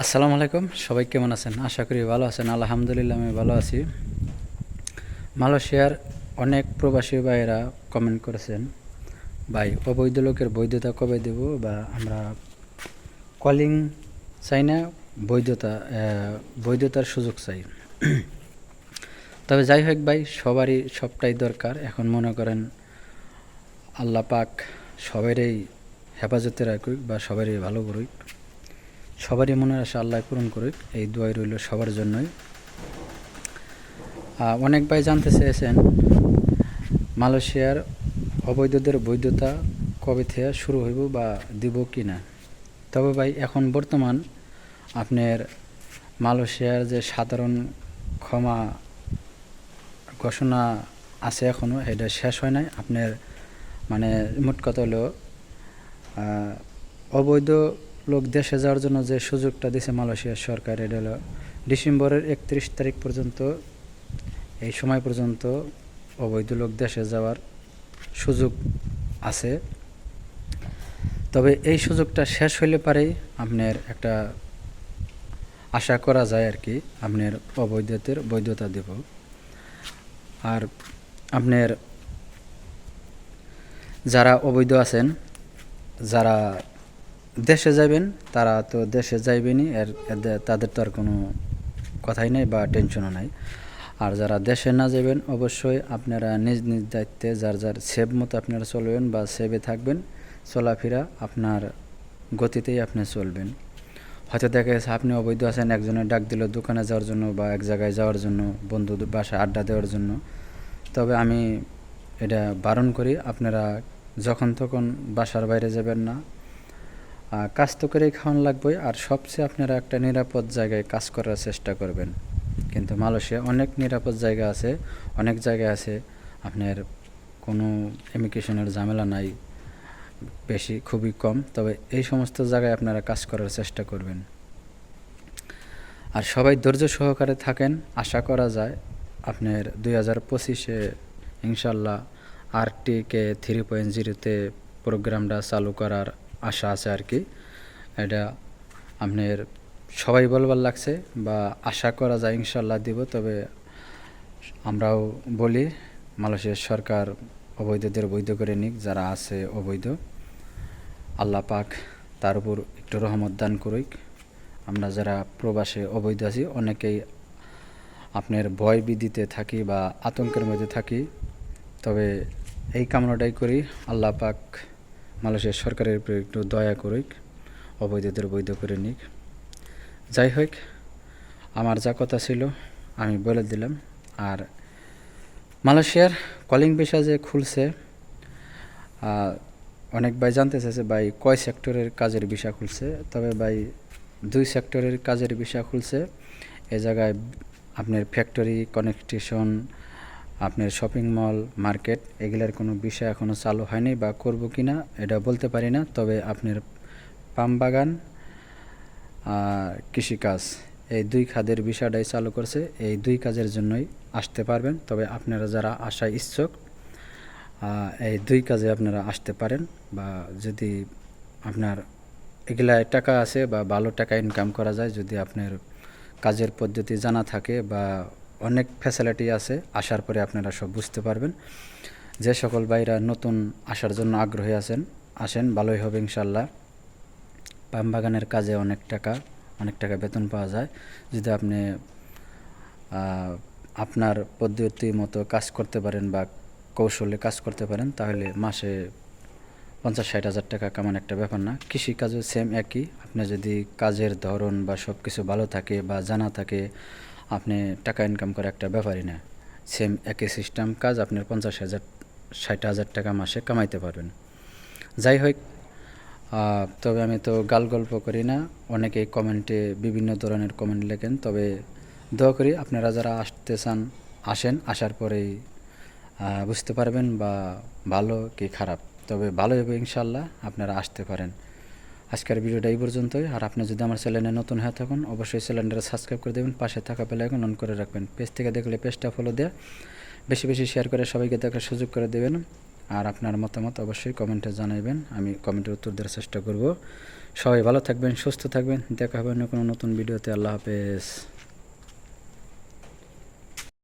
আসসালামু আলাইকুম, সবাই কেমন আছেন? আশা করি ভালো আছেন, আলহামদুলিল্লাহ আমি ভালো আছি। মালয়েশিয়ার অনেক প্রবাসী ভাইয়েরা কমেন্ট করেছেন, ভাই, অবৈধ লোকের বৈধতা কবে দেব বা আমরা কলিং চাই না, বৈধতা বৈধতার সুযোগ চাই? তবে যাই হোক ভাই, সবারই সবটাই দরকার। এখন মনে করেন আল্লাহ পাক সবারই হেফাজতে রাখুক বা সবারই ভালো করুক। সবারই মনের আশা আল্লাহ পূরণ করুক, এই দোয়াই রইল সবার জন্যই। অনেক ভাই জানতে চেয়েছেন, মালয়েশিয়ার অবৈধদের বৈধতা কবে থেকে শুরু হইব বা দিব কি না তবে ভাই, এখন বর্তমান আপনার মালয়েশিয়ার যে সাধারণ ক্ষমা ঘোষণা আছে এখনও এটা শেষ হয় নাই। আপনার মানে মোট কথা হলো অবৈধ লোক দেশে যাওয়ার জন্য যে সুযোগটা দিছে মালয়েশিয়ার সরকার, এটা হলো ডিসেম্বরের একত্রিশ তারিখ পর্যন্ত, এই সময় পর্যন্ত অবৈধ লোক দেশে যাওয়ার সুযোগ আছে। তবে এই সুযোগটা শেষ হইলে পারেই আপনার একটা আশা করা যায় আর কি, আপনার অবৈধতের বৈধতা দেব। আর আপনার যারা অবৈধ আছেন, যারা দেশে যাবেন তারা তো দেশে যাইবেনই এর তাদের তো আর কোনো কথাই নাই বা টেনশনও নাই। আর যারা দেশে না যাবেন অবশ্যই আপনারা নিজ নিজ দায়িত্বে, যার যার সেভ মতো আপনারা চলবেন বা সেভে থাকবেন, চলাফেরা আপনার গতিতেই আপনি চলবেন। হয়তো দেখা গেছে আপনি অবৈধ আছেন, একজনের ডাক দিল দোকানে যাওয়ার জন্য বা এক জায়গায় যাওয়ার জন্য বন্ধু বাসায় আড্ডা দেওয়ার জন্য। তবে আমি এটা বারণ করি, আপনারা যখন তখন বাসার বাইরে যাবেন না কাজ তো করেই খাওয়ান লাগবে আর সবচেয়ে আপনারা একটা নিরাপদ জায়গায় কাজ করার চেষ্টা করবেন। কিন্তু মালয়েশিয়া অনেক নিরাপদ জায়গা আছে, অনেক জায়গা আছে, আপনার কোনো ইমিগ্রেশনের ঝামেলা নাই, বেশি খুবই কম, তবে এই সমস্ত জায়গায় আপনারা কাজ করার চেষ্টা করবেন। আর সবাই ধৈর্য সহকারে থাকেন, আশা করা যায়, আপনার দুই হাজার পঁচিশে ইনশাল্লাহ আরটিকে থ্রি পয়েন্ট জিরোতে প্রোগ্রামটা চালু করার আশা আছে আর কি। এটা আপনার সবাই বলবার লাগছে বা আশা করা যায় ইনশাল্লাহ দিব, তবে আমরাও বলি, মালয়েশিয়ার সরকার অবৈধদের বৈধ করে নিক, যারা আছে অবৈধ। আল্লাহ পাক তার উপর একটু রহমত দান করুক। আমরা যারা প্রবাসে অবৈধ আছি, অনেকেই আপনার ভয় বিধিতে থাকি বা আতঙ্কের মধ্যে থাকি। তবে এই কামনাটাই করি, আল্লাহ পাক মালয়েশিয়ার সরকারের উপর একটু দয়া করুক, অবৈধদের বৈধ করে নিক। যাই হোক, আমার যা কথা ছিল আমি বলে দিলাম। আর মালয়েশিয়ার কলিং পেশা যে খুলছে অনেক ভাই জানতে চাইছে ভাই কয় সেক্টরের কাজের বিষা খুলছে। তবে ভাই দুই সেক্টরের কাজের বিষা খুলছে। এ জায়গায় আপনার ফ্যাক্টরি, কানেকটেশন আপনার শপিং মল মার্কেট এগুলার কোনো বিষয় এখনও চালু হয়নি বা করব কি না এটা বলতে পারি না। তবে আপনার পাম বাগান কৃষিকাজ, এই দুই খাদের বিষয়টাই চালু করছে। এই দুই কাজের জন্যই আসতে পারবেন। তবে আপনারা যারা আসায় ইচ্ছুক এই দুই কাজে আপনারা আসতে পারেন বা যদি আপনার এগুলায় টাকা আছে বা ভালো টাকা ইনকাম করা যায়, যদি আপনার কাজের পদ্ধতি জানা থাকে বা অনেক ফ্যাসিলিটি আছে, আসার পরে আপনারা সব বুঝতে পারবেন। যে সকল ভাইরা নতুন আসার জন্য আগ্রহী আছেন, আসেন, ভালোই হবে ইনশাল্লাহ পাম বাগানের কাজে অনেক টাকা অনেক টাকা বেতন পাওয়া যায়। যদি আপনি আপনার পদ্ধতি মতো কাজ করতে পারেন বা কৌশলে কাজ করতে পারেন, তাহলে মাসে পঞ্চাশ ষাট হাজার টাকা কামান একটা ব্যাপার না। কৃষিকাজও সেম একই। আপনি যদি কাজের ধরন বা সব কিছু ভালো থাকে বা জানা থাকে আপনি টাকা ইনকাম করে একটা ব্যাপারই না। সেম একই সিস্টেম কাজ আপনার পঞ্চাশ হাজার, ষাট হাজার টাকা মাসে কামাইতে পারবেন। যাই হোক তবে আমি তো গাল গল্প করি না। অনেকেই কমেন্টে বিভিন্ন ধরনের কমেন্ট লেখেন। তবে দোয়া করি আপনারা যারা আসতে চান, আসেন, আসার পরেই বুঝতে পারবেন বা ভালো কি খারাপ। তবে ভালো হবে ইনশাল্লাহ আপনারা আসতে পারেন। আজকের ভিডিওটা এই পর্যন্তই। আর আপনি যদি আমার চ্যানেলে নতুন হয়ে থাকুন, অবশ্যই চ্যানেলটা সাবস্ক্রাইব করে দেবেন, পাশে থাকা বেল আইকন অন করে রাখবেন। পেজ থেকে দেখলে পেজটা ফলো দেয়া বেশি বেশি শেয়ার করে সবাইকে দেখার সুযোগ করে দেবেন। আর আপনার মতামত অবশ্যই কমেন্টে জানাবেন আমি কমেন্টের উত্তর দেওয়ার চেষ্টা করব। সবাই ভালো থাকবেন, সুস্থ থাকবেন, দেখা হবে অন্য কোনো নতুন ভিডিওতে। আল্লাহ হাফেজ।